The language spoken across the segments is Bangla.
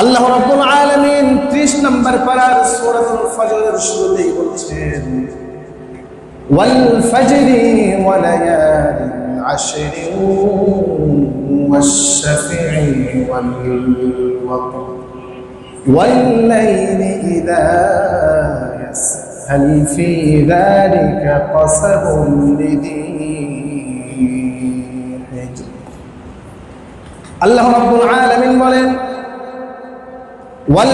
আল্লাহ রাব্বুল আলামিন 30 নম্বর পারার সূরাতুল ফজরের শুরুতেই বলছেন ওয়াল ফজরি ওয়া লায়ালিন আশরিন ওয়াশ-শাফিঈ ওয়াল ওয়াতর والليل إذا يسر هل في ذلك قسم لذي حجر আল্লাহ রাব্বুল আলামিন বলেন ওয়াল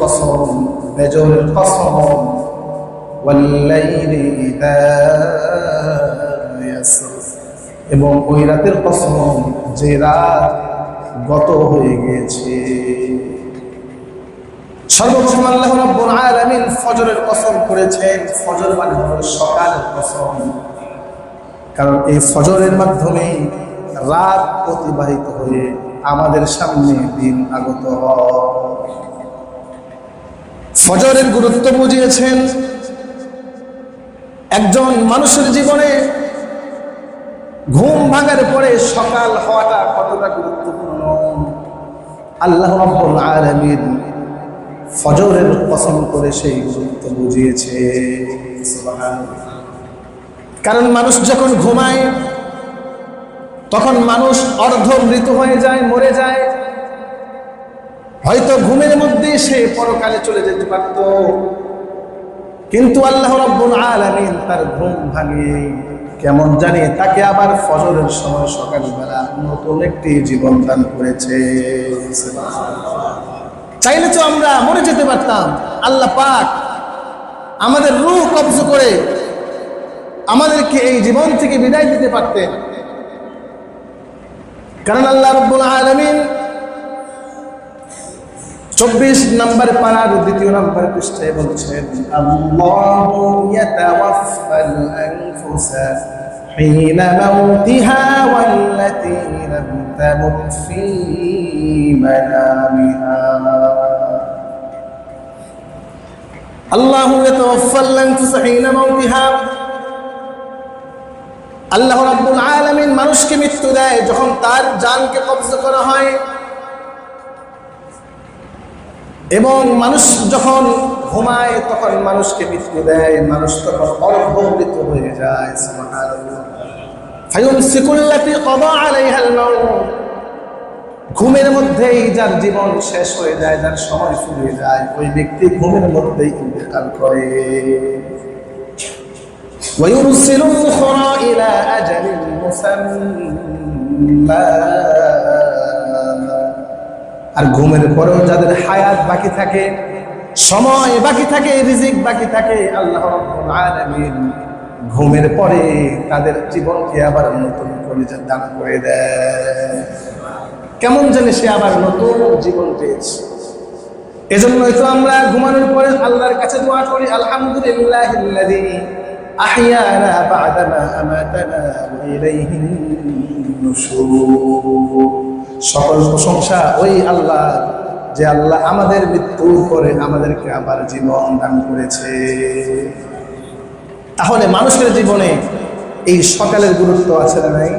কসম জোরের কসম এবং ওই রাতের কসম যে রাত গত হয়ে গিয়েছে সর্বপ্রথম আল্লাহ রাব্বুল আলামিন ফজরের কসম করেছেন। ফজর মানে হলো সকালের কসম। কারণ এই ফজরের মাধ্যমে রাত অতিবাহিত হয়ে আমাদের সামনে দিন আগত ফজরের গুরুত্ব বুঝিয়েছেন। একজন মানুষের জীবনে ঘুম ভাঙার পরে সকাল হওয়াটা কতটা গুরুত্বপূর্ণ? আল্লাহ রাব্বুল আলামিন ফজরের কসম করে সেই গুরুত্ব বুঝিয়েছে। কারণ মানুষ যখন ঘুমায়, তখন মানুষ অর্ধ মৃত হয়ে যায়, মরে যায়। হয়তো ঘুমের মধ্যে সে পরকালে চলে যেতে পারত। কিন্তু আল্লাহ রাব্বুল আলামিন তার ঘুম ভাঙিয়ে কেমন জানি তাকে আবার ফজরের সময় সকালবেলা নতুন একটি জীবন দান করেছে। চাইলে তো আমরা মরে যেতে পারতাম আল্লাহ পাক আমাদের রূহ কবজ করে আমাদেরকে এই জীবন থেকে বিদায় দিতে পারতেন কারণ আল্লাহ রব্বুল আলমিন চব্বিশ নম্বর পাড়ার দ্বিতীয় নম্বর পৃষ্ঠায় বলছেন আল্লাহু ইয়াতাওয়াফাল আনফুসা حين موتها والتي لم تمت في منامها আল্লাহ আল্লাহ রাব্বুল আলামিন মানুষকে মৃত্যু দেয় যখন তার জানকে কবজ করা হয়। এবং মানুষ যখন ঘুমায় তখন মানুষকে মৃত্যু দেয়, মানুষ তখন অর্ঘ মৃত্যু হয়ে যায়, সুবহানাল্লাহ। ফায়ুমসিকুল্লাতি কদা আলাইহাল মাউত। ঘুমের মধ্যেই যার জীবন শেষ হয়ে যায় যার সময় ফুরিয়ে যায় ওই ব্যক্তি ঘুমের মধ্যেই ইন্তেকাল করে ويرسل الأخرى إلى أجل مسمى আর ঘুমের পরেও যাদের হায়াত বাকি থাকে সময় বাকি থাকে রিজিক বাকি থাকে আল্লাহ রাব্বুল আলামিন ঘুমের পরে তাদের জীবনকে আবার নতুন করে দান করে দেয় কেমন জানি সে আবার নতুন জীবন পেয়েছে এজন্যই তো আমরা ঘুমানোর পরে আল্লাহর কাছে দোয়া করি আলহামদুলিল্লাহ أحيانا بعدما أماتنا وإليه النشور সকল প্রশংসা ওই আল্লাহ যে আল্লাহ আমাদের মৃত্যুর পরে আমাদেরকে আবার জীবন দান করেছে তাহলে মানুষের জীবনে এই সকালের গুরুত্ব আছে না নাই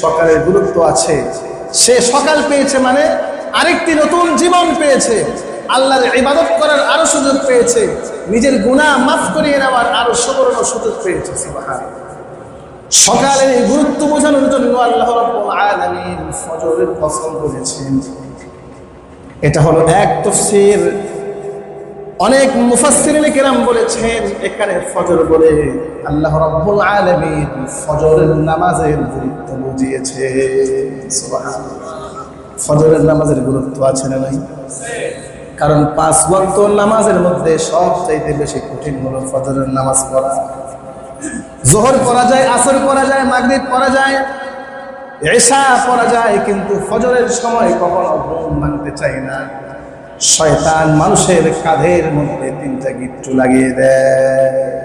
সকালের গুরুত্ব আছে সে সকাল পেয়েছে মানে আরেকটি নতুন জীবন পেয়েছে। আল্লাহর ইবাদত করার আরও সুযোগ পেয়েছে। নিজের গুণা মাফ করিয়ে নেওয়ার আরও সুবর্ণ সুযোগ পেয়েছে সকালে সকালের এই গুরুত্ব বোঝানোর জন্য আল্লাহ আলামিন ফজরের কসম বলেছেন। এটা হলো এক তফসির অনেক মুফাসসিরিন কেরাম বলেছেন, এখানে ফজর বলে আল্লাহ রাব্বুল আলামিন ফজরের নামাজের গুরুত্ব বুঝিয়েছে। ফজরের নামাজের গুরুত্ব আছে না নাই? কারণ পাঁচ ওয়াক্ত নামাজের মধ্যে সব চাইতে বেশি কঠিন হলো ফজরের নামাজ পড়া। জোহর পড়া যায়, আসর পড়া যায়, মাগরিব পড়া যায়, এশা পড়া যায়, কিন্তু ফজরের সময় কখনো ঘুম মানতে চাই না। শয়তান মানুষের কাঁধের মধ্যে তিনটা গিট্টু লাগিয়ে দেয়।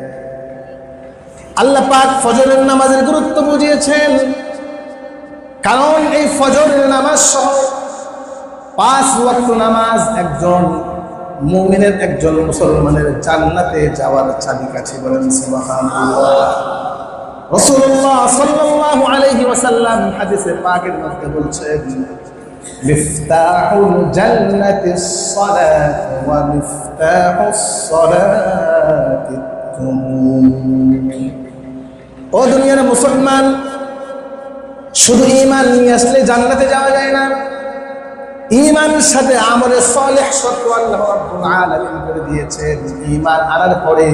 আল্লাহ পাক ফজরের নামাজের গুরুত্ব বুঝিয়েছেন। কারণ এই ফজরের নামাজ সহ পাঁচ ওয়াক্ত নামাজ একজন মুমিনের, একজন মুসলমানের জান্নাতে যাওয়ার চাবিকাঠি বলেন সুবহানাল্লাহ। রাসূলুল্লাহ সাল্লাল্লাহু আলাইহি ওয়াসাল্লাম হাদিসে পাকের মধ্যে বলছেন জান্নাতিস সালাত ওয়া মিফতাহুস সালাতি ও দুনিয়ার মুসলমান, শুধু ইমান নিয়ে আসলে জান্নাতে যাওয়া যায় না। ইমানের সাথে আমলে সলেহ সত্য করে দিয়েছেন। ঈমান আনার পরে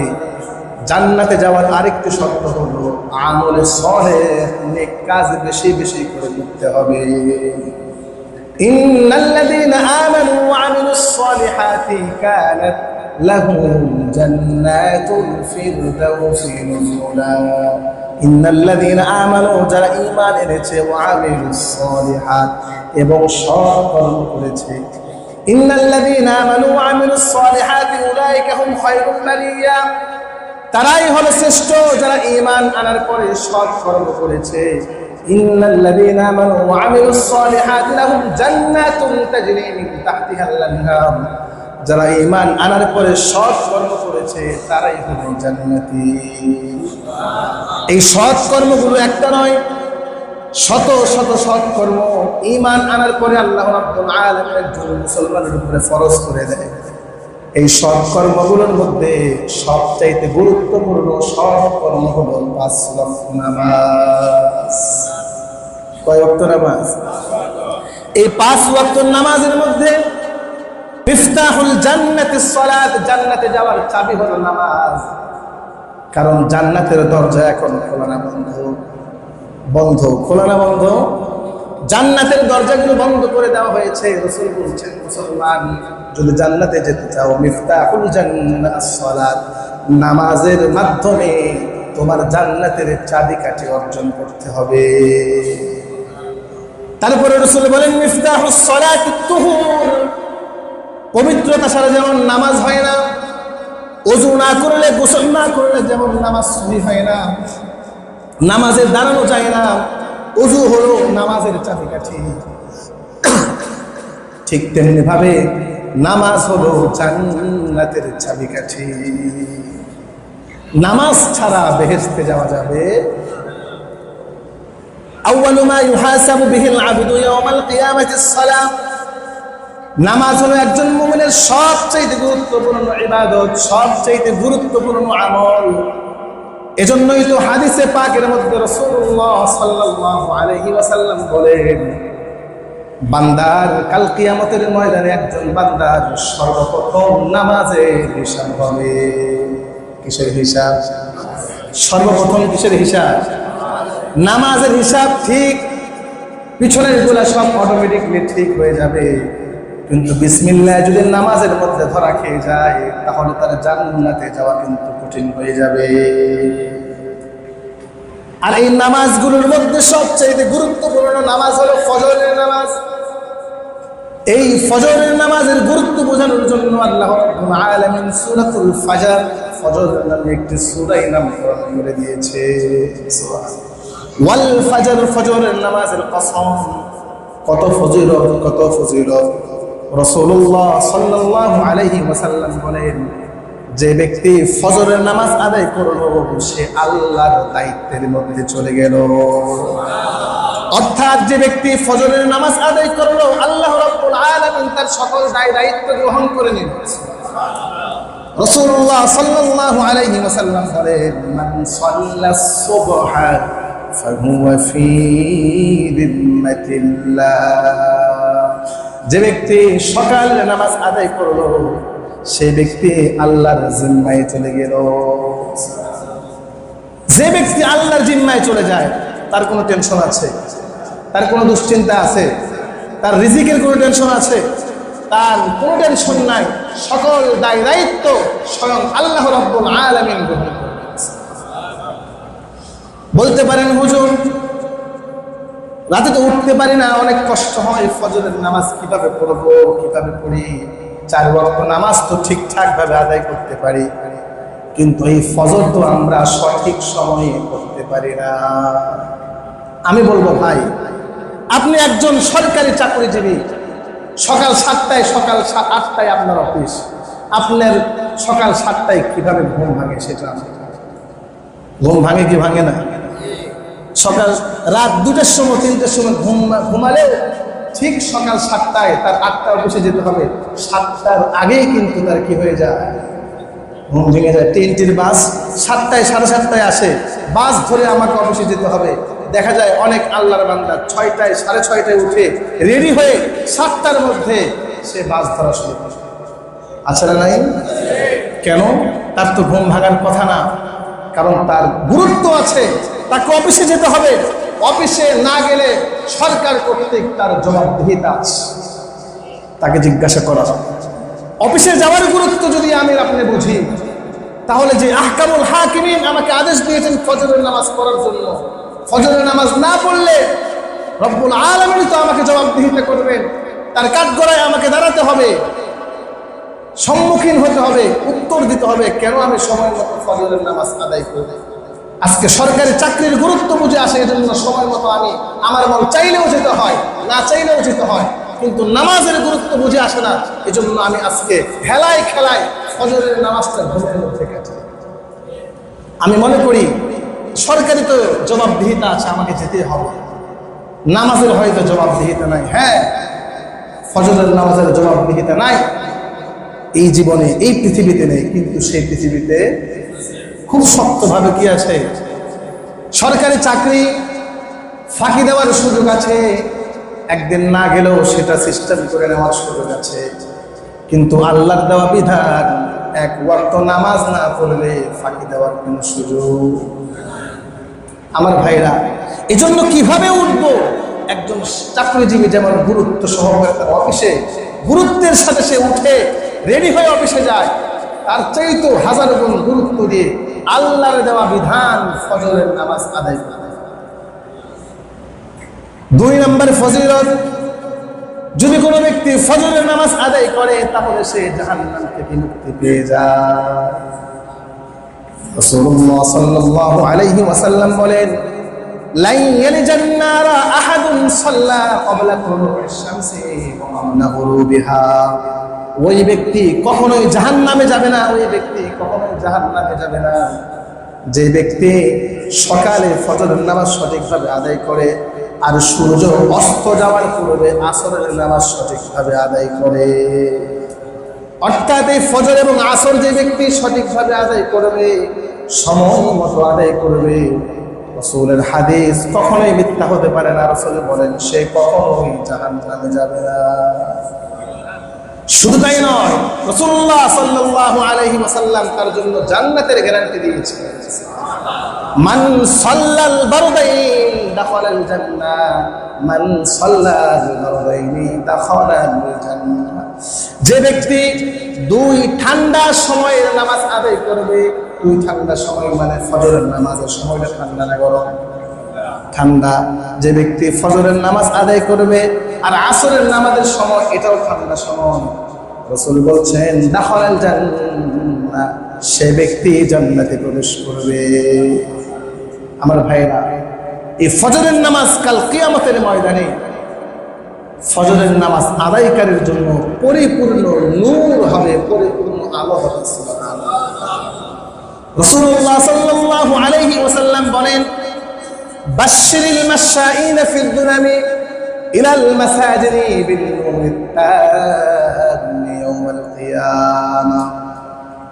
জান্নাতে যাওয়ার আরেকটি শর্ত হলো আমলে সলেহ কাজ বেশি বেশি করে করতে হবে। ইন্নাল্লাযীনা আমানু ওয়া আমিলুস সলিহাতি কানাত লাহুম জান্নাতুল ফিরদাউসি নুজুলা। ইন্নাল্লাযীনা আমানু, যারা ঈমান এনেছে আমিলুস সলিহাত, এবং সৎ কর্ম করেছে। ইন্নাল্লাযীনা আমানু ওয়া আমিলুস সলিহাতি উলাইকা হুম খায়রুল বারিয়া তারাই হলো শ্রেষ্ঠ, যারা ঈমান আনার পরে সৎ কর্ম করেছে। ইন্নাল্লাযীনা আমানু ওয়া আমিলুস সলিহাতি লাহুম জান্নাতুন তাজরি মিন তাহতিহাল আনহার যারা ঈমান আনার পরে সৎ কর্ম করেছে, তারাই হলো জান্নাতি। এই সৎ কর্মগুলো একটা নয়, শত শত সৎ কর্ম। ইমান আনার পরে আল্লাহ রাব্বুল আলামিন একজন মুসলমানের উপরে ফরজ করে দেয়। এই সৎ কর্মগুলোর মধ্যে সবচাইতে গুরুত্বপূর্ণ সৎ কর্ম হলো পাঁচ ওয়াক্ত নামাজ। কয় ওয়াক্ত নামাজ? এই পাঁচ ওয়াক্ত নামাজের মধ্যে জান্নাতে যাওয়ার চাবি নামাজ। কারণ জান্নাতের দরজা এখন খোলা না বন্ধ। বন্ধ, খোলা না বন্ধ? জান্নাতের দরজাগুলো বন্ধ করে দেওয়া হয়েছে, রসুল বলছেন, মুসলমান, যদি জান্নাতে যেতে চাও, মিফতাহুল সালাত নামাজের মাধ্যমে তোমার জান্নাতের চাবিকাঠি অর্জন করতে হবে। তারপরে রসুল বলেন পবিত্রতা ছাড়া যেমন নামাজ হয় না অজু না করলে, গোসল না করলে যেমন নামাজ সহি হয় না, নামাজে দাঁড়ানো যায় না অজু হলো নামাজের চাবিকাঠি। ঠিক তেমনি ভাবে নামাজ হলো জান্নাতের চাবিকাঠি। নামাজ ছাড়া বেহেস্তে যাওয়া যাবে আউয়ালু মা ইউহাসাবু বিহিল আবদু ইয়াওমাল কিয়ামাতিস সালাম নামাজ হলো একজন মুমিনের সবচাইতে গুরুত্বপূর্ণ ইবাদত, সবচাইতে গুরুত্বপূর্ণ আমল। এজন্যই তো হাদিসে পাকের মধ্যে রাসূলুল্লাহ সাল্লাল্লাহু আলাইহি ওয়াসাল্লাম বলেন, বান্দার কাল কিয়ামতের ময়দানে একজন বান্দার সর্বপ্রথম নামাজের হিসাব হবে। কিসের হিসাব? সর্বপ্রথম কিসের হিসাব? নামাজের হিসাব ঠিক, পিছনেরগুলা সব অটোমেটিকলি ঠিক হয়ে যাবে। কিন্তু বিসমিল্লাহ যদি নামাজের মধ্যে ধরা খেয়ে যায়, তাহলে তার জান্নাতে যাওয়া কিন্তু কঠিন হয়ে যাবে। আর এই নামাজগুলোর মধ্যে সবচেয়ে গুরুত্বপূর্ণ নামাজ হলো ফজরের নামাজ। এই ফজরের নামাজের গুরুত্ব বোঝানোর জন্য আল্লাহ আলামিন সূরাতুল ফাজর ফজর নামে একটি সূরাই নামকরণ করে দিয়েছে। ওয়াল ফাজর, ফজরের নামাজের কসম। কত ফজিলত কত ফজিলত। রসুল্লাহ সাল্লাহ আলহি ওয়াসাল্লাম বলেন, যে ব্যক্তি ফজরের নামাজ আদায় করল, সে আল্লাহর দায়িত্বের মধ্যে চলে গেল। অর্থাৎ যে ব্যক্তি ফজরের নামাজ আদায় করল, আল্লাহ রাব্বুল আলামিন তার সকল দায়, দায়িত্ব গ্রহণ করে নিল। রাসূলুল্লাহ সাল্লাল্লাহু আলাইহি ওয়াসাল্লাম বলেন, মান সাল্লাস সুবহা ফাহুয়া ফি দিম্মাতিল্লাহ যে ব্যক্তি সকাল নামাজ আদায় করল, সে ব্যক্তি আল্লাহর জিম্মায় চলে গেল যে ব্যক্তি আল্লাহর জিম্মায় চলে যায়, তার কোনো টেনশন আছে, তার কোনো দুশ্চিন্তা আছে, তার রিজিকের কোনো টেনশন আছে, তার কোনো টেনশন নাই সকল দায় দায়িত্ব স্বয়ং আল্লাহ রব্বুল আলামিন গ্রহণ। বলতে পারেন, হুজুর, রাতে তো উঠতে পারি না, অনেক কষ্ট হয়, ফজরের নামাজ কীভাবে পড়ব, কীভাবে পড়ি? চার ওয়াক্ত নামাজ তো ঠিকঠাক ভাবে আদায় করতে পারি, কিন্তু এই ফজর তো আমরা সঠিক সময়ে করতে পারি না। আমি বলব, ভাই, আপনি একজন সরকারি চাকরিজীবী, সকাল সাতটায়, সকাল আটটায় আপনার অফিস, আপনার সকাল সাতটায় কীভাবে ঘুম ভাঙে সেটা। ঘুম ভাঙে কি ভাঙে না? সকাল রাত দুটার সময়, তিনটের সময় ঘুম ঘুমালে ঠিক সকাল সাতটায় তার আটটা অফিসে যেতে হবে। সাতটার আগেই কিন্তু তার কি হয়ে যায়? ঘুম ভেঙে যায়। ট্রেনটির বাস সাতটায়, সাড়ে সাতটায় আসে। বাস ধরে আমাকে অফিসে যেতে হবে। দেখা যায় অনেক আল্লাহর বান্দা ছয়টায়, সাড়ে ছয়টায় উঠে রেডি হয়ে সাতটার মধ্যে সে বাস ধরা শুরু করে। আছে না নাই? কেন? তার তো ঘুম ভাঙার কথা না। কারণ তার গুরুত্ব আছে। তাকে অফিসে যেতে হবে। অফিসে না গেলে সরকার কর্তৃক তার জবাবদিহিতা আছে। তাকে জিজ্ঞাসা করা। অফিসে যাওয়ার গুরুত্ব যদি আমি আপনি বুঝি, তাহলে যে আহকামুল হাকিমিন আমাকে আদেশ দিয়েছেন ফজরের নামাজ পড়ার জন্য। ফজরের নামাজ না পড়লে রব্বুল আলমিন তো আমাকে জবাবদিহিতা করবেন। তার কাঠগড়ায় আমাকে দাঁড়াতে হবে। সম্মুখীন হতে হবে, উত্তর দিতে হবে, কেন আমি সময় মতো ফজরের নামাজ আদায় করি আজকে সরকারি চাকরির গুরুত্ব বুঝে আসে, এজন্য সময় মতো আমি আমার মন চাইলেও যেতে হয়, না চাইলেও যেতে হয়, কিন্তু নামাজের গুরুত্ব বুঝে আসে না, এজন্য আমি আজকে খেলায় খেলায় ফজরের নামাজটা ঘুমের মধ্যে কাটে আমি মনে করি, সরকারি তো জবাবদিহিতা আছে, আমাকে যেতে হবে। নামাজের হয়তো জবাবদিহিতা নাই হ্যাঁ ফজরের নামাজের জবাবদিহিতা নাই এই জীবনে, এই পৃথিবীতে নেই, কিন্তু সেই পৃথিবীতে খুব শক্তভাবে কি আছে? সরকারি চাকরি ফাঁকি দেওয়ার সুযোগ আছে, একদিন না গেলেও সেটা সিস্টেম করে নেওয়ার সুযোগ আছে। কিন্তু আল্লাহর দেওয়া বিধান, এক ওয়াক্ত নামাজ না পড়লে ফাঁকি দেওয়ার কোনো সুযোগ। আমার ভাইরা, এজন্য কীভাবে উঠব? একজন চাকরিজীবী যেমন গুরুত্ব সহকারে অফিসে, গুরুত্বের সাথে সে উঠে রেডি হয়ে অফিসে যায়। তার চাইতেও হাজার গুণ গুরুত্ব দিয়ে আল্লাহর দেওয়া বিধান ফজরের নামাজ আদায় করে দুই নম্বর ফজিলত, যদি কোনো ব্যক্তি ফজরের নামাজ আদায় করে, তাহলে সে জাহান্নাম থেকে মুক্তি পেয়ে যায়। রাসূলুল্লাহ সাল্লাল্লাহু আলাইহি ওয়াসাল্লাম বলেন লাই ইয়ালিজান নারা আহাদুন সাল্লা ক্বাবলা তুলুইশ শামসি ওয়া ক্বাবলা গুরুবিহা। ওই ব্যক্তি কখনোই জাহান নামে যাবে না, ওই ব্যক্তি কখনোই জাহান্নামে যাবে না। যে ব্যক্তি সকালে ফজরের নামাজ সঠিকভাবে আদায় করে আর সূর্য অস্ত যাওয়ার পূর্বে আসরের নামাজ সঠিকভাবে আদায় করে। অর্থাৎ এই ফজর এবং আসর যে ব্যক্তি সঠিকভাবে আদায় করবে, সময় মতো আদায় করবে, রসুলের হাদিস কখনোই মিথ্যা হতে পারে না। রসুল বলেন, সে কখনোই জাহান নামে যাবে না। শুধু তাই নয় রসুল্লাহ সাল্লাহ আলহি ওসাল্লাম তার জন্য জান্নাতের গ্যারান্টি দিয়েছে। মান সাল্লাল বারদাইন দাখালাল জান্নাহ, মান সাল্লাল বারদাইনি দাখালাল জান্নাহ। যে ব্যক্তি দুই ঠান্ডা সময়ের নামাজ আদায় করবে, দুই ঠান্ডা সময় মানে ফজরের নামাজের সময়টা ঠান্ডা না গরম। ঠান্ডা, যে ব্যক্তি ফজরের নামাজ আদায় করবে আর আসরের নামাজের সময় এটাও ঠান্ডা সময়। রসুল বলছেন, দাখলাল জান্নাহ, সে ব্যক্তি জান্নাতে প্রবেশ করবে। আমার ভাইরা এই ফজরের নামাজ কাল কিয়ামতের ময়দানে ফজরের নামাজ আদায়কারীর জন্য পরিপূর্ণ নূর হবে, পরিপূর্ণ আলো হবে রসুল্লাহ সাল্লাল্লাহু আলাইহি ওয়াসাল্লাম বলেন বাশশিরিল মাশাইনা ফিদ দুনামি ইলাল মাসাজিদি বিল নূরিত তামি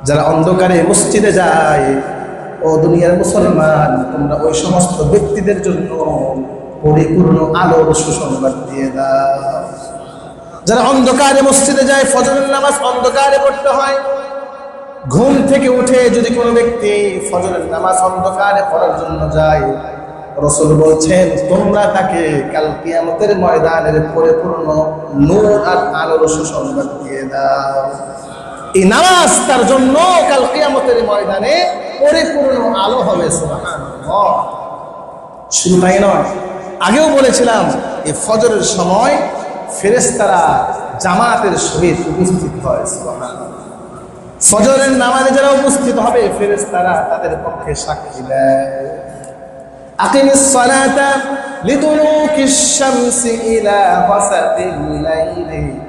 যারা অন্ধকারে মসজিদে যায়, ও দুনিয়ার মুসলমান, তোমরা ওই সমস্ত ব্যক্তিদের জন্য পরিপূর্ণ আলোর সুসংবাদ দিয়ে দাও। যারা অন্ধকারে মসজিদে যায়, ফজরের নামাজ অন্ধকারে পড়তে হয়। ঘুম থেকে উঠে যদি কোনো ব্যক্তি ফজরের নামাজ অন্ধকারে পড়ার জন্য যায় রসুল বলছেন, তোমরা তাকে কাল কিয়ামতের ময়দানের পরিপূর্ণ নূর আর আলোর সুসংবাদ দিয়ে দাও। এই নামাজ তার জন্য কাল কিয়ামতের ময়দানে পরিপূর্ণ আলো হবে শুধু তাই নয়, আগেও বলেছিলাম, এই ফজরের সময় ফেরেশতারা জামাতের সহিত উপস্থিত হয় ফজরের নামাজে যারা উপস্থিত হবে, ফেরেশতারা তাদের পক্ষে সাক্ষী দেয়। أقم الصلاة لدلوك الشمس إلى غسق الليل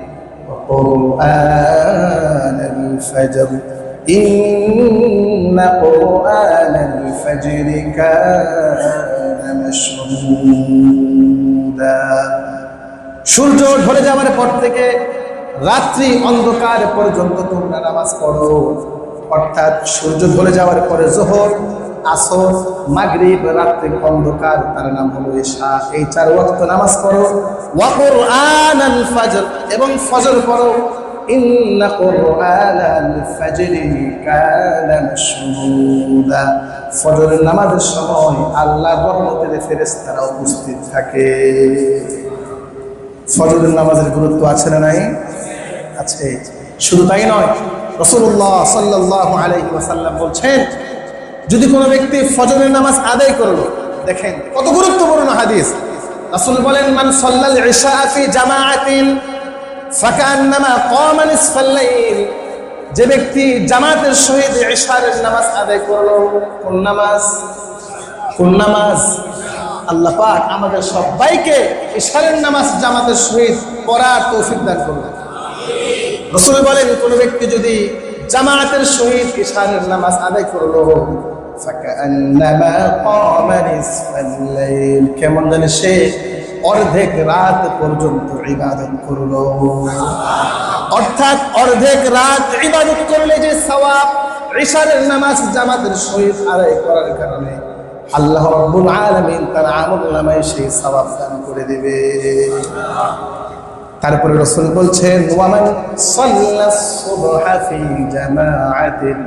وقرآن الفجر إن قرآن الفجر كان مشهودا সূর্য ঢলে যাওয়ার পর থেকে রাত্রি অন্ধকার পর্যন্ত তোমরা নামাজ পড়ো অর্থাৎ সূর্য ঢলে যাওয়ার পরে জোহর আসর, মাগরিব, রাত্রির অন্ধকার, তার নাম হলো ঈশা এই চার ওয়াক্ত নামাজ পড়ো। ওয়া কুরআনাল ফজর, এবং ফজর পড়ো। ইন্না কুরআনাল ফজরি কানা মাশহুদা। ফজরের নামাজের সময় আল্লাহর রহমতের ফেরেশতারা উপস্থিত থাকে। ফজরের নামাজের গুরুত্ব আছে না নাই? আছে। শুধু তাই নয় রসুল্লাহ সাল্লাহ আলাইহি ওয়াসাল্লাম বলছেন যদি কোনো ব্যক্তি ফজরের নামাজ আদায় করল, দেখেন কত গুরুত্বপূর্ণ হাদিস। রাসূল বলেন, মান সাল্লাল ইশা ফি জামাআতিন ফাকান্নামা ক্বামা নিসফাল লাইল। যে ব্যক্তি জামাতের সহিত ইশারের নামাজ আদায় করল, কোন নামাজ? কোন নামাজ? আল্লাহ পাক আমাদের সবাইকে ইশারের নামাজ জামাতের সহিত পড়ার তৌফিক দান করবেন রসুল বলেন, কোন ব্যক্তি যদি জামাতের সহিত ইশারের নামাজ আদায় করল কেমন জানে অর্ধেক রাত পর্যন্ত ইবাদত করল অর্থাৎ অর্ধেক রাত ইবাদত করলে যে সওয়াব ইশারের নামাজ জামাতের সহিত আদায় করার কারণে আল্লাহ রাব্বুল আলামিন তার সেই সওয়াব দান করে দিবে। তারপরে রাসূল বলছেন, ওয়ামান সাল্লাস সুবহা ফি জামাআতিন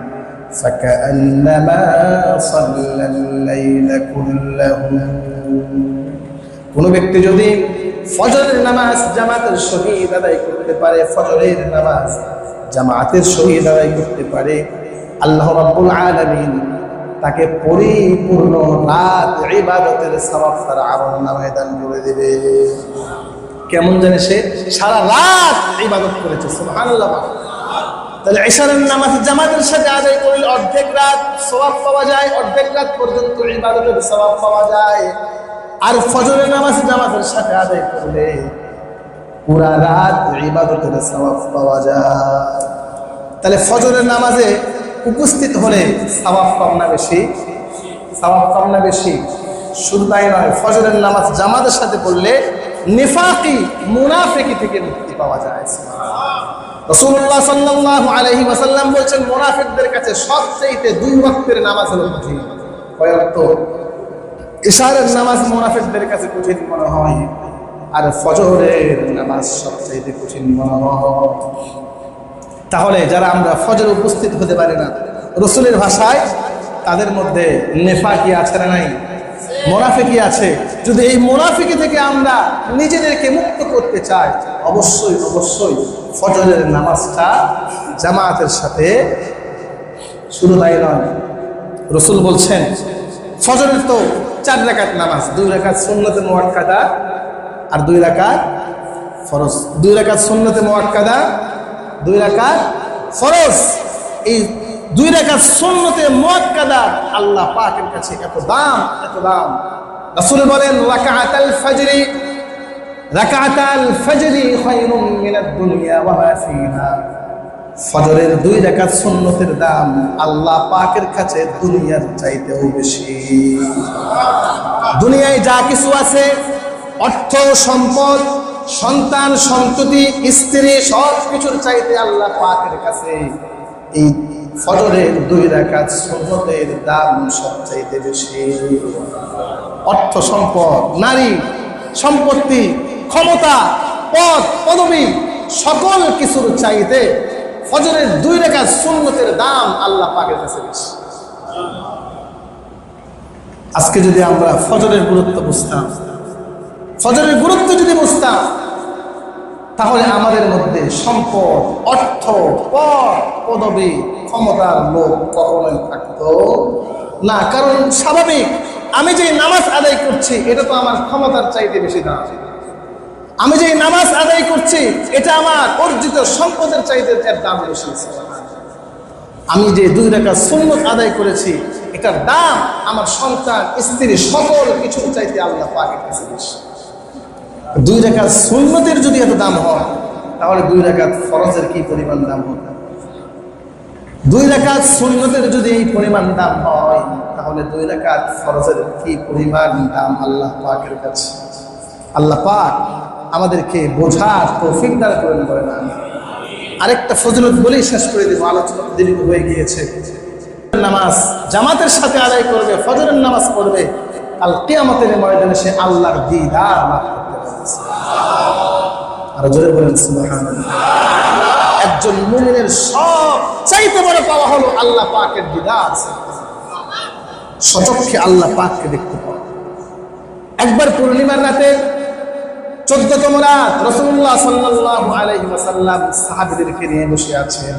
ফাকান্নামা সাল্লাল লাইলা কুল্লাহু কোন ব্যক্তি যদি ফজরের নামাজ জামাতের শহীদ আদায় করতে পারে, ফজরের নামাজ জামাতের শহীদ আদায় করতে পারে, আল্লাহ রাব্বুল আলামিন তাকে পরিপূর্ণ রাত ইবাদতের সওয়াব তার আমল নামায় দান করে দিবে। কেমন জানে সে সারা রাত ইবাদত করেছে, সুবহানাল্লাহ। তাহলে ইশারের নামাজ জামাতের সাথে আদায় করলে অর্ধেক রাত সওয়াব পাওয়া যায়, অর্ধেক রাত পর্যন্ত ইবাদতের সওয়াব পাওয়া যায়। আর ফজরের নামাজ জামাতের সাথে আদায় করলে পুরা রাত ইবাদতের সওয়াব পাওয়া যায়। তাহলে ফজরের নামাজে উপস্থিত হলে সওয়াব কম বেশি? সওয়াব কম বেশি? শুধু নয়, ফজরের নামাজ জামাতের সাথে পড়লে নিফাকি, মুনাফেকি থেকে মুক্তি পাওয়া যায়। রসুল্লাহ সাল্লাল্লাহু আলাইহি ওয়াসাল্লাম বলছেন, মুনাফিকদের কাছে সবচেয়ে দুই ওয়াক্তের নামাজ হলো কঠিন। কয় ওয়াক্ত? ইশারের নামাজ মুনাফিকদের কাছে কঠিন মনে হয়, আর ফজরের নামাজ সবচেয়ে কঠিন মনে হয়। তাহলে যারা আমরা ফজর উপস্থিত হতে পারি না, রসুলের ভাষায় তাদের মধ্যে নেফাকি আছে না নাই? মোনাফিকি আছে। যদি এই মোনাফিকি থেকে আমরা নিজেদেরকে মুক্ত করতে চাই, অবশ্যই অবশ্যই ফজরের নামাজটা জামাতের সাথে শুরু তাই নয়, রসুল বলছেন, ফজরের তো চার রেখাত নামাজ, দুই রেখাত সুন্নতে মোয়াক্কাদা আর দুই রাকাত ফরজ। দুই রাকাত সুন্নতে মোয়াক্কাদা, দুই রাকাত ফরজ। এই দুই রাকাত সুন্নতে মুআক্কাদা আল্লাহ পাকের কাছে এত দাম এত দাম। রাসূল বলেন রাকাতাল ফজরি রাকাতাল ফজরি খায়রুম মিনাদ দুনিয়া ওয়া মা ফিহা। ফজরের দুই রাকাত সুন্নতের দাম আল্লাহ পাকের কাছে দুনিয়ার চাইতেও বেশি। দুনিয়ায় যা কিছু আছে, অর্থ, সম্পদ, সন্তান, সন্ততি, স্ত্রী সব কিছুর চাইতে আল্লাহ পাকের কাছে এই ফজরের দুই রাকাত সুন্নতের দাম সবচাইতে বেশি। অর্থ সম্পদ, নারী, সম্পত্তি, ক্ষমতা, পদ, পদবী, সকল কিছুর চাইতে ফজরের দুই রেখা সুন্নতের দাম আল্লাহ পাকের কাছে বেশি। আজকে যদি আমরা ফজরের গুরুত্ব বুঝতাম, ফজরের গুরুত্ব যদি বুঝতাম তাহলে আমাদের মধ্যে সম্পদ, অর্থ পদ পদবী ক্ষমতার লোক কখনোই থাকতো না। কারণ স্বাভাবিক, আমি যে নামাজ আদায় করছি, এটা তো আমার ক্ষমতার চাইতে বেশি দাম। আমি যে নামাজ আদায় করছি, এটা আমার অর্জিত সম্পদের চাইতে এর দাম বেশি। আমি যে দুই টাকা সুন্নত আদায় করেছি, এটার দাম আমার সন্তান, স্ত্রী, সকল কিছুর চাইতে আল্লাহ কাছে বেশি। দুই রেখার সুন্নতের যদি এত দাম হয়, তাহলে দুই রেখার ফরজের কি পরিমাণ দাম হবে? দুই রাকাত সুন্নতের যদি এই পরিমাণ দাম হয়, তাহলে দুই রাকাত ফরজের কি পরিমাণ দাম আল্লাহ পাকের কাছে? আল্লাহ পাক আমাদেরকে বোঝার তৌফিক দ্বারা করে করেন আমি আরেকটা ফজলত বলেই শেষ করে দিব, আলোচনা দীর্ঘ হয়ে গিয়েছে। নামাজ জামাতের সাথে আদায় করবে, ফজরের নামাজ পড়বে আল কিয়ামতের ময়দানে সে আল্লাহর দিদার পারবে আর জোরে বলেন একজন মুমিনের সব চাইতে বড় পাওয়া হলো আল্লাহ পাকের দিদার। সচক্ষে আল্লাহ পাককে দেখতে পাওয়া। একবার পূর্ণিমার রাতে চোদ্দতম রাত রসুল্লাহ সাল্লাহ আলাইহি ওয়াসাল্লাম সাহাবিদেরকে নিয়ে বসে আছেন।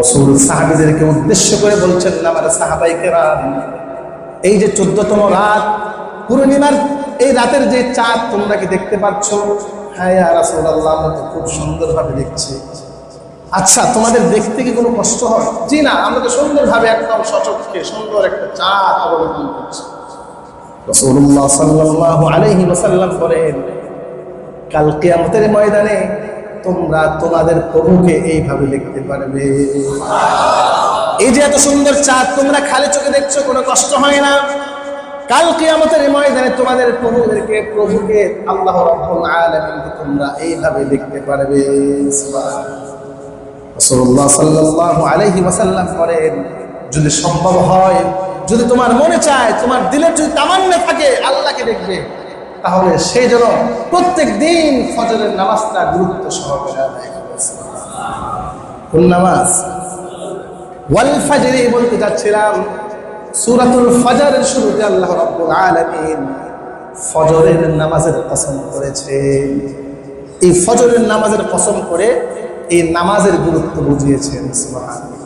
রসুল সাহাবিদেরকে উদ্দেশ্য করে বলছেন, আমার সাহাবাইকেরা এই যে চোদ্দতম রাত, পূর্ণিমার এই রাতের যে চাঁদ তোমরা কি দেখতে পাচ্ছ? হ্যাঁ রাসুল আল্লাহ আমরা খুব সুন্দরভাবে দেখছি। আচ্ছা তোমাদের দেখতে কি কোনো কষ্ট হয়? জি না, আমরা তো সুন্দরভাবে একদম সচক্ষে সুন্দর একটা চাঁদ অবলোকন করছি। রসুল্লাহ সাল্লাল্লাহু আলাইহি ওয়াসাল্লাম বলেন, কাল কিয়ামতের ময়দানে তোমরা তোমাদের প্রভুকে এইভাবে দেখতে পারবে। এই যে এত সুন্দর চাঁদ, তোমরা খালি চোখে দেখছ, কোনো কষ্ট হয় না? কাল কিয়ামতের ময়দানে তোমাদের প্রভুদেরকে, প্রভুকে আল্লাহ তোমরা এইভাবে দেখতে পারবে? আলাইহি করেন যদি সম্ভব হয়, যদি তোমার মনে চায়, তোমার দিলের যদি তামান্না থাকে, আল্লাহকে দেখবে। তাহলে সেই জন্য প্রত্যেক দিন ফজরের নামাজটা গুরুত্ব সহকারে নামাজ? বলতে যাচ্ছিলাম সূরাতুল ফজরের শুরুতে আল্লাহ রাব্বুল আলামিন ফজরের নামাজের কসম করেছে। এই ফজরের নামাজের কসম করে এই নামাজের গুরুত্ব বুঝিয়েছেন, সুবহানাল্লাহ।